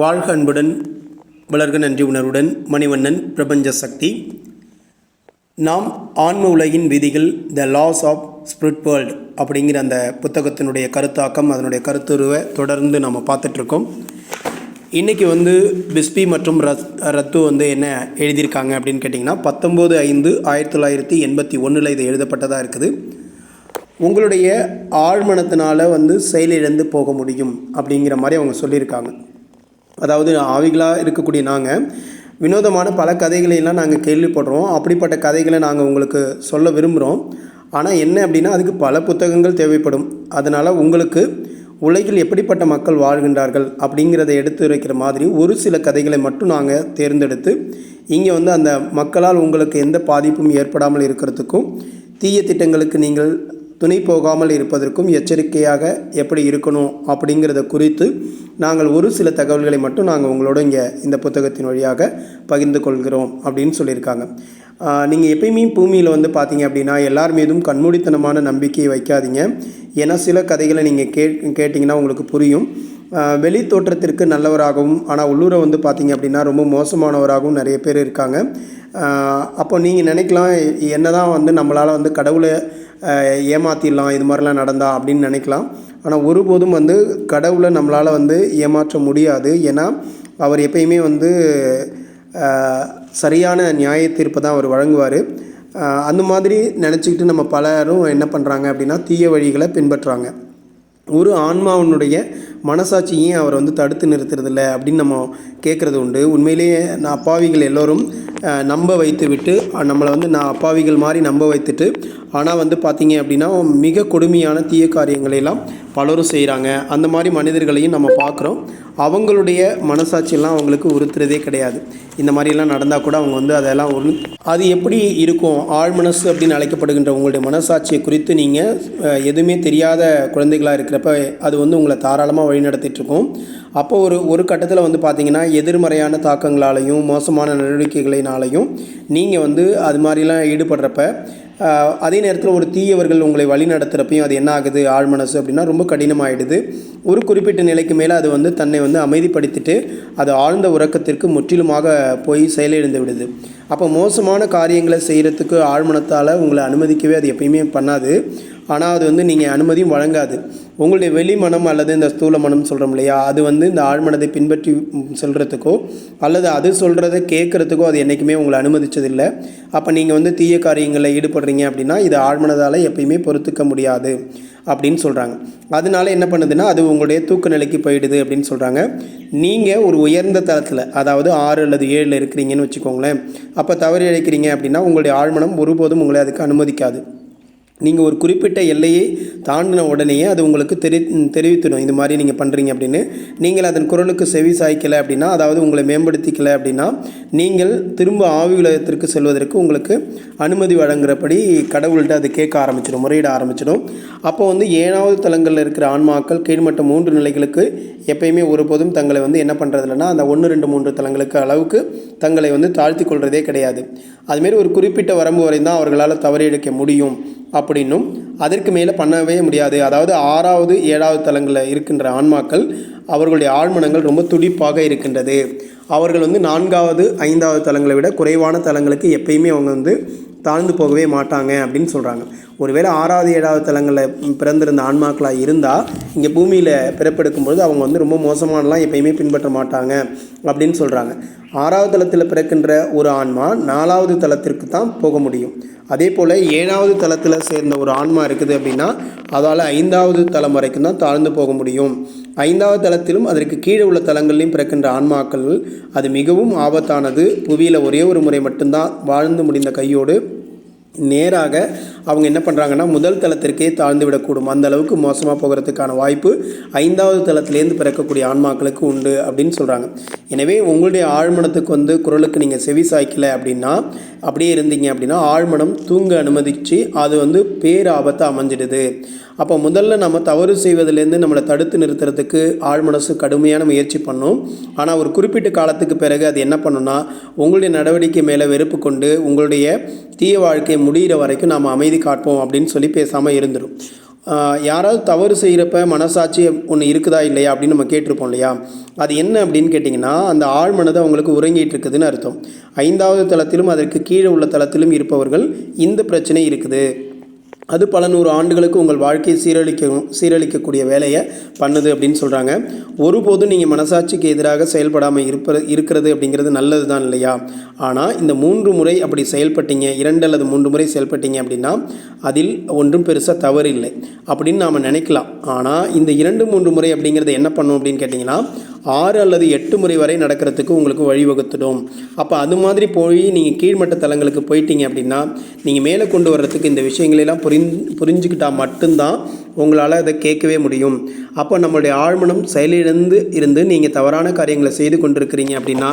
வாழ்க அன்புடன் வளர்க நன்றி உணர்வுடன் மணிவண்ணன் பிரபஞ்ச சக்தி. நாம் ஆன்ம உலகின் விதிகள் the laws of spirit world அப்படிங்கிற அந்த புத்தகத்தினுடைய கருத்தாக்கம் அதனுடைய கருத்துருவை தொடர்ந்து நம்ம பார்த்துட்ருக்கோம். இன்றைக்கி வந்து பிஸ்பி மற்றும் ரத் ரத்து வந்து என்ன எழுதியிருக்காங்க அப்படின்னு கேட்டிங்கன்னா பத்தொம்போது ஐந்து ஆயிரத்தி தொள்ளாயிரத்தி எண்பத்தி ஒன்றில் இது எழுதப்பட்டதாக இருக்குது. உங்களுடைய ஆழ்மனத்தினால் வந்து செயலிழந்து போக முடியும் அப்படிங்கிற மாதிரி அவங்க சொல்லியிருக்காங்க. அதாவது ஆவிகளாக இருக்கக்கூடிய நாங்கள் வினோதமான பல கதைகளையெல்லாம் நாங்கள் கேள்விப்படுறோம். அப்படிப்பட்ட கதைகளை நாங்கள் உங்களுக்கு சொல்ல விரும்புகிறோம் ஆனால் என்ன அப்படின்னா அதுக்கு பல புத்தகங்கள் தேவைப்படும். அதனால் உங்களுக்கு உலகில் எப்படிப்பட்ட மக்கள் வாழ்கின்றார்கள் அப்படிங்கிறத எடுத்து வைக்கிற மாதிரி ஒரு சில கதைகளை மட்டும் நாங்கள் தேர்ந்தெடுத்து இங்கே வந்து அந்த மக்களால் உங்களுக்கு எந்த பாதிப்பும் ஏற்படாமல் இருக்கிறதுக்கும் தீய திட்டங்களுக்கு நீங்கள் துணை போகாமல் இருப்பதற்கும் எச்சரிக்கையாக எப்படி இருக்கணும் அப்படிங்கிறத குறித்து நாங்கள் ஒரு சில தகவல்களை மட்டும் நாங்கள் உங்களோட இங்கே இந்த புத்தகத்தின் வழியாக பகிர்ந்து கொள்கிறோம் அப்படின்னு சொல்லியிருக்காங்க. நீங்கள் எப்பயுமே பூமியில் வந்து பார்த்தீங்க அப்படின்னா எல்லார் மீதும் கண்மூடித்தனமான நம்பிக்கையை வைக்காதீங்க. ஏன்னா சில கதைகளை நீங்கள் கே கேட்டிங்கன்னா உங்களுக்கு புரியும். வெளி தோற்றத்திற்கு நல்லவராகவும் ஆனால் உள்ளூரை வந்து பார்த்தீங்க அப்படின்னா ரொம்ப மோசமானவராகவும் நிறைய பேர் இருக்காங்க. அப்போ நீங்கள் நினைக்கலாம் என்ன தான் வந்து நம்மளால் வந்து கடவுளை ஏமாற்றிடலாம் இது மாதிரிலாம் நடந்தா அப்படின்னு நினைக்கலாம். ஆனால் ஒருபோதும் வந்து கடவுளை நம்மளால் வந்து ஏமாற்ற முடியாது. ஏன்னா அவர் எப்பயுமே வந்து சரியான நியாய தீர்ப்பை தான் அவர் வழங்குவார். அந்த மாதிரி நினச்சிக்கிட்டு நம்ம பலரும் என்ன பண்ணுறாங்க அப்படின்னா தீய வழிகளை பின்பற்றுறாங்க ஒரு ஆன்மாவினுடைய மனசாட்சியும் அவர் வந்து தடுத்து நிறுத்துறதில்ல அப்படின்னு நம்ம கேட்குறது உண்டு. உண்மையிலேயே நான் அப்பாவிகள் எல்லோரும் நம்ப வைத்து விட்டு நம்மளை வந்து நான் அப்பாவிகள் மாதிரி நம்ப வைத்துட்டு ஆனால் வந்து பார்த்தீங்க அப்படின்னா மிக கொடுமையான தீய காரியங்களையெல்லாம் பலரும் செய்கிறாங்க அந்த மாதிரி மனிதர்களையும் நம்ம பார்க்குறோம். அவங்களுடைய மனசாட்சியெல்லாம் அவங்களுக்கு உறுத்துறதே கிடையாது. இந்த மாதிரிலாம் நடந்தால் கூட அவங்க வந்து அதெல்லாம் ஒரு அது எப்படி இருக்கும்? ஆழ்மனசு அப்படின்னு அழைக்கப்படுகின்ற உங்களுடைய மனசாட்சியை குறித்து நீங்கள் எதுவுமே தெரியாத குழந்தைகளாக இருக்கிறப்ப அது வந்து உங்களை தாராளமாக வழிநடத்திட்டுருக்கோம். அப்போ ஒரு ஒரு கட்டத்தில் வந்து பார்த்திங்கன்னா எதிர்மறையான தாக்கங்களாலையும் மோசமான நடவடிக்கைகளினாலையும் நீங்கள் வந்து அது மாதிரிலாம் ஈடுபடுறப்ப அதே நேரத்தில் ஒரு தீயவர்கள் உங்களை வழி நடத்துகிறப்பையும் அது என்ன ஆகுது? ஆழ்மனசு அப்படின்னா ரொம்ப கடினமாகிடுது ஒரு குறிப்பிட்ட நிலைக்கு மேலே அது வந்து தன்னை வந்து அமைதிப்படுத்திட்டு அது ஆழ்ந்த உறக்கத்திற்கு முற்றிலுமாக போய் செயலிழந்து விடுது. அப்போ மோசமான காரியங்களை செய்கிறதுக்கு ஆழ்மனத்தால் உங்களை அனுமதிக்கவே அது எப்பயுமே பண்ணாது. ஆனால் அது வந்து நீங்கள் அனுமதியும் வழங்காது. உங்களுடைய வெளி மனம் அல்லது இந்த ஸ்தூல மனம் சொல்கிறோம் இல்லையா? அது வந்து இந்த ஆழ்மனதை பின்பற்றி சொல்கிறதுக்கோ அல்லது அது சொல்கிறத கேட்குறதுக்கோ அது என்றைக்குமே உங்களை அனுமதிச்சதில்லை. அப்போ நீங்கள் வந்து தீய காரியங்களில் ஈடுபடுறீங்க அப்படின்னா இது ஆழ்மனதால் எப்பயுமே பொறுத்துக்க முடியாது அப்படின்னு சொல்கிறாங்க அதனால என்ன பண்ணுதுன்னா அது உங்களுடைய தூக்க நிலைக்கு போயிடுது அப்படின்னு சொல்கிறாங்க நீங்கள் ஒரு உயர்ந்த தளத்தில் அதாவது ஆறு அல்லது ஏழில் இருக்கிறீங்கன்னு வச்சுக்கோங்களேன். அப்போ தவறி இழைக்கிறீங்க அப்படின்னா உங்களுடைய ஆழ்மனம் ஒருபோதும் உங்களை அதுக்கு அனுமதிக்காது. நீங்கள் ஒரு குறிப்பிட்ட எல்லையை தாண்டின உடனேயே அது உங்களுக்கு தெரி தெரிவித்துடும். இது மாதிரி நீங்கள் பண்ணுறீங்க அப்படின்னு. நீங்கள் அதன் குரலுக்கு செவி சாய்க்கலை அப்படின்னா அதாவது உங்களை மேம்படுத்திக்கலை அப்படின்னா நீங்கள் திரும்ப ஆவி உலகத்திற்கு செல்வதற்கு உங்களுக்கு அனுமதி வழங்குறபடி கடவுள்கிட்ட அது கேட்க ஆரம்பிச்சிடும் முறையிட ஆரம்பிச்சிடும். அப்போ வந்து ஏழாவது தளங்களில் இருக்கிற ஆன்மாக்கள் கீழ்மட்ட மூன்று நிலைகளுக்கு எப்பயுமே ஒருபோதும் தங்களை வந்து என்ன பண்ணுறதில்லனா அந்த ஒன்று ரெண்டு மூன்று தளங்களுக்கு அளவுக்கு தங்களை வந்து தாழ்த்தி கொள்வதே கிடையாது. அதுமாரி ஒரு குறிப்பிட்ட வரம்பு வரை தான் அவர்களால் தவறி எடுக்க முடியும். அப்படின்னும் அதற்கு மேலே பண்ணவே முடியாது. அதாவது ஆறாவது ஏழாவது தலங்களில் இருக்கின்ற ஆன்மாக்கள் அவர்களுடைய ஆழ்மனங்கள் ரொம்ப துடிப்பாக இருக்கின்றது. அவர்கள் வந்து நான்காவது ஐந்தாவது தலங்களை விட குறைவான தலங்களுக்கு எப்பயுமே அவங்க வந்து தாழ்ந்து போகவே மாட்டாங்க அப்படின்னு சொல்கிறாங்க ஒருவேளை ஆறாவது ஏழாவது தலங்களில் பிறந்திருந்த ஆன்மாக்களாக இருந்தால் இங்கே பூமியில் பிறப்பெடுக்கும்போது அவங்க வந்து ரொம்ப மோசமானலாம் எப்பயுமே பின்பற்ற மாட்டாங்க அப்படின்னு சொல்கிறாங்க ஆறாவது தளத்தில் பிறக்கின்ற ஒரு ஆன்மா நாலாவது தளத்திற்கு தான் போக முடியும். அதே போல் ஏழாவது தளத்தில் சேர்ந்த ஒரு ஆன்மா இருக்குது அப்படின்னா அதால் ஐந்தாவது தளம் வரைக்கும் தான் தாழ்ந்து போக முடியும். ஐந்தாவது தளத்திலும் அதற்கு கீழே உள்ள தளங்கள்லையும் பிறக்கின்ற ஆன்மாக்கள் அது மிகவும் ஆபத்தானது. புவியில் ஒரே ஒரு முறை மட்டும்தான் வாழ்ந்து முடிந்த கையோடு நேராக அவங்க என்ன பண்ணுறாங்கன்னா முதல் தளத்திற்கே தாழ்ந்து விடக்கூடும். அந்த அளவுக்கு மோசமாக போகிறதுக்கான வாய்ப்பு ஐந்தாவது தளத்திலேருந்து பிறக்கக்கூடிய ஆன்மாக்களுக்கு உண்டு அப்படின்னு சொல்கிறாங்க எனவே உங்களுடைய ஆழ்மனத்துக்கு வந்து குரலுக்கு நீங்கள் செவி சாய்க்கலை அப்படின்னா அப்படியே இருந்தீங்க அப்படின்னா ஆழ்மனம் தூங்க அனுமதித்து அது வந்து பேராபத்தை அமைஞ்சிடுது. அப்போ முதல்ல நம்ம தவறு செய்வதிலேருந்து நம்மளை தடுத்து நிறுத்துறதுக்கு ஆழ்மனசு கடுமையான முயற்சி பண்ணும். ஆனால் ஒரு குறிப்பிட்ட காலத்துக்கு பிறகு அது என்ன பண்ணுன்னா உங்களுடைய நடவடிக்கை மேலே வெறுப்பு கொண்டு உங்களுடைய தீய வாழ்க்கை முடிகிற வரைக்கும் நாம் அமைதி காட்போம் அப்படின்னு சொல்லி பேசாமல் இருந்துடும் யாராவது தவறு செய்கிறப்ப மனசாட்சி ஒன்று இருக்குதா இல்லையா அப்படின்னு நம்ம கேட்டிருப்போம் இல்லையா? அது என்ன அப்படின்னு கேட்டிங்கன்னா அந்த ஆழ் மனது அவங்களுக்கு உறங்கிட்டு இருக்குதுன்னு அர்த்தம். ஐந்தாவது தளத்திலும் அதற்கு கீழே உள்ள தளத்திலும் இருப்பவர்கள் இந்த பிரச்சனை இருக்குது. அது பல நூறு ஆண்டுகளுக்கு உங்கள் வாழ்க்கையை சீரழிக்க சீரழிக்கக்கூடிய வேலையை பண்ணுது அப்படின்னு சொல்கிறாங்க ஒருபோதும் நீங்கள் மனசாட்சிக்கு எதிராக செயல்படாமல் இருப்ப இருக்கிறது அப்படிங்கிறது நல்லது தான் இல்லையா? ஆனால் இந்த மூன்று முறை அப்படி செயல்பட்டீங்க இரண்டு அல்லது மூன்று முறை செயல்பட்டீங்க அப்படின்னா அதில் ஒன்றும் பெருசாக தவறு இல்லை அப்படின்னு நாம் நினைக்கலாம். ஆனால் இந்த இரண்டு மூன்று முறை அப்படிங்கிறது என்ன பண்ணும் அப்படின்னு கேட்டிங்கன்னா ஆறு அல்லது எட்டு முறை வரை நடக்கிறதுக்கு உங்களுக்கு வழிவகுத்துடும். அப்போ அது மாதிரி போய் நீங்கள் கீழ்மட்ட தலங்களுக்கு போயிட்டீங்க அப்படின்னா நீங்கள் மேலே கொண்டு வர்றதுக்கு இந்த விஷயங்களெல்லாம் புரிந் புரிஞ்சுக்கிட்டால் மட்டும்தான் உங்களால் அதை கேட்கவே முடியும். அப்போ நம்மளுடைய ஆழ்மனம் செயலிழந்து இருந்து நீங்கள் தவறான காரியங்களை செய்து கொண்டிருக்கிறீங்க அப்படின்னா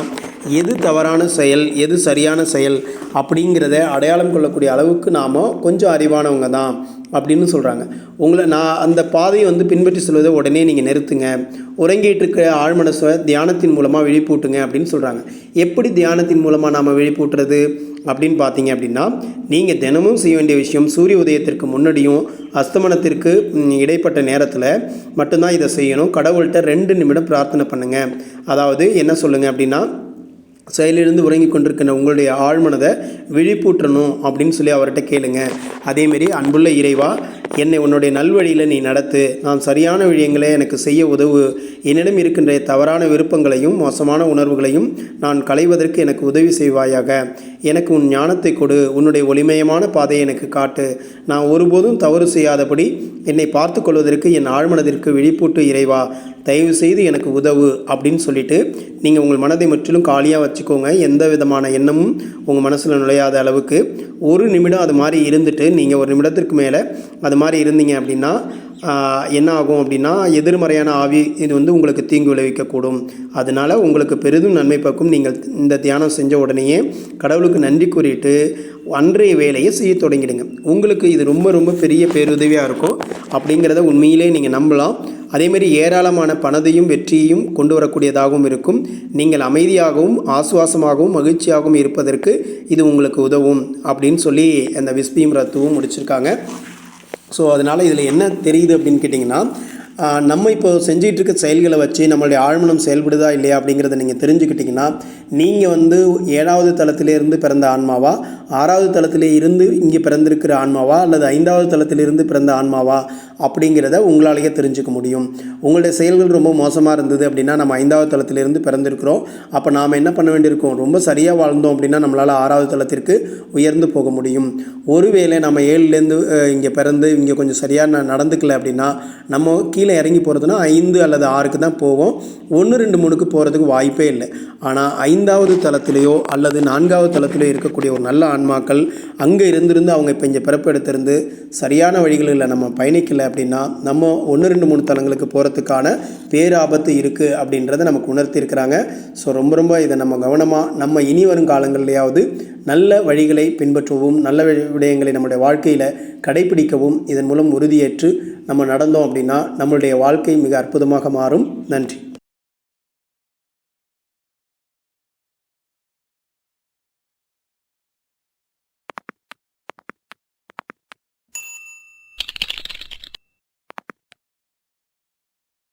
எது தவறான செயல் எது சரியான செயல் அப்படிங்கிறத அடையாளம் கொள்ளக்கூடிய அளவுக்கு நாம் கொஞ்சம் அறிவானவங்க தான் அப்படின்னு சொல்கிறாங்க உங்களை நான் அந்த பாதையை வந்து பின்பற்றி செல்வதை உடனே நீங்கள் நிறுத்துங்க. உறங்கிட்டு இருக்கிற ஆழ்மனசை தியானத்தின் மூலமாக விழிப்பூட்டுங்க அப்படின்னு சொல்கிறாங்க எப்படி தியானத்தின் மூலமாக நாம் விழிப்பூட்டுறது? அப்படின்னு பார்த்தீங்க அப்படின்னா நீங்கள் தினமும் செய்ய வேண்டிய விஷயம் சூரிய உதயத்திற்கு முன்னாடியும் அஸ்தமனத்திற்கு இடைப்பட்ட நேரத்தில் மட்டும்தான் இதை செய்யணும். கடவுள்கிட்ட ரெண்டு நிமிடம் பிரார்த்தனை பண்ணுங்கள் அதாவது என்ன சொல்லுங்கள் அப்படின்னா செயலிலிருந்து உறங்கி கொண்டிருக்கின்ற உங்களுடைய ஆழ்மனதை விழிப்பூற்றணும் அப்படின்னு சொல்லி அவர்கிட்ட கேளுங்க. அதேமாரி அன்புள்ள இறைவா என்னை உன்னுடைய நல்வழியில் நீ நடத்து. நான் சரியான விஷயங்களை எனக்கு செய்ய உதவு. என்னிடம் இருக்கின்ற தவறான விருப்பங்களையும் மோசமான உணர்வுகளையும் நான் களைவதற்கு எனக்கு உதவி செய்வாயாக. எனக்கு உன் ஞானத்தை கொடு. உன்னுடைய ஒளிமயமான பாதையை எனக்கு காட்டு. நான் ஒருபோதும் தவறு செய்யாதபடி என்னை பார்த்து கொள்வதற்கு என் ஆழ்மனதிற்கு விழிப்பூட்டு இறைவா. தயவு செய்து எனக்கு உதவு அப்படின்னு சொல்லிட்டு நீங்கள் உங்கள் மனதை முற்றிலும் காலியாக வச்சுக்கோங்க. எந்த விதமான எண்ணமும் உங்கள் மனசில் நுழையாத அளவுக்கு ஒரு நிமிடம் அது மாதிரி இருந்துட்டு நீங்கள் ஒரு நிமிடத்திற்கு மேலே அது மாதிரி இருந்தீங்க அப்படின்னா என்ன ஆகும் அப்படின்னா எதிர்மறையான ஆவி இது வந்து உங்களுக்கு தீங்கு விளைவிக்கக்கூடும். அதனால உங்களுக்கு பெரிதும் நன்மை பக்கம் நீங்கள் இந்த தியானம் செஞ்ச உடனேயே கடவுளுக்கு நன்றி கூறிட்டு அன்றைய வேலையை செய்ய தொடங்கிடுங்க. உங்களுக்கு இது ரொம்ப ரொம்ப பெரிய பேருதவியாக இருக்கும். அப்படிங்கிறத உண்மையிலே நீங்கள் நம்பலாம். அதேமாரி ஏராளமான பணத்தையும் வெற்றியையும் கொண்டு வரக்கூடியதாகவும் இருக்கும். நீங்கள் அமைதியாகவும் ஆசுவாசமாகவும் மகிழ்ச்சியாகவும் இருப்பதற்கு இது உங்களுக்கு உதவும் அப்படின்னு சொல்லி அந்த விஸ்பியும் ரத்துவும் முடிச்சிருக்காங்க. ஸோ அதனால் இதில் என்ன தெரியுது அப்படின்னு கேட்டிங்கன்னா நம்ம இப்போ செஞ்சிகிட்ருக்க இருக்க செயல்களை வச்சு நம்மளுடைய ஆழ்மனம் செயல்படுதா இல்லையா அப்படிங்கிறத நீங்கள் தெரிஞ்சுக்கிட்டிங்கன்னா நீங்கள் வந்து ஏழாவது தளத்திலிருந்து பிறந்த ஆன்மாவா? ஆறாவது தளத்திலே இருந்து இங்கே பிறந்திருக்கிற ஆன்மாவா? அல்லது ஐந்தாவது தளத்திலிருந்து பிறந்த ஆன்மாவா? அப்படிங்கிறத உங்களாலேயே தெரிஞ்சுக்க முடியும். உங்களுடைய செயல்கள் ரொம்ப மோசமாக இருந்தது அப்படின்னா நம்ம ஐந்தாவது தளத்திலிருந்து பிறந்திருக்கிறோம். அப்போ நாம் என்ன பண்ண வேண்டியிருக்கோம்? ரொம்ப சரியாக வாழ்ந்தோம் அப்படின்னா நம்மளால் ஆறாவது தளத்திற்கு உயர்ந்து போக முடியும். ஒருவேளை நம்ம ஏழுலேருந்து இங்கே பிறந்து இங்கே கொஞ்சம் சரியாக நடந்துக்கல அப்படின்னா நம்ம கீழே இறங்கி போகிறதுனா ஐந்து அல்லது ஆறுக்கு தான் போவோம். ஒன்று ரெண்டு மூணுக்கு போகிறதுக்கு வாய்ப்பே இல்லை. ஆனால் ஐந்து ஐந்தாவது தளத்திலேயோ அல்லது நான்காவது தளத்திலேயோ இருக்கக்கூடிய ஒரு நல்ல ஆன்மாக்கள் அங்கே இருந்திருந்து அவங்க இப்போ இங்கே பிறப்பெடுத்திருந்து சரியான வழிகளில் நம்ம பயணிக்கலை அப்படின்னா நம்ம ஒன்று ரெண்டு மூணு தலங்களுக்கு போகிறதுக்கான பேராபத்து இருக்குது அப்படின்றத நமக்கு உணர்த்தியிருக்கிறாங்க ஸோ ரொம்ப ரொம்ப இதை நம்ம கவனமாக நம்ம இனி வரும் காலங்கள்லையாவது நல்ல வழிகளை பின்பற்றவும் நல்ல விடயங்களை நம்முடைய வாழ்க்கையில் கடைபிடிக்கவும் இதன் மூலம் உறுதியேற்று நம்ம நடந்தோம் அப்படின்னா நம்மளுடைய வாழ்க்கை மிக அற்புதமாக மாறும். நன்றி.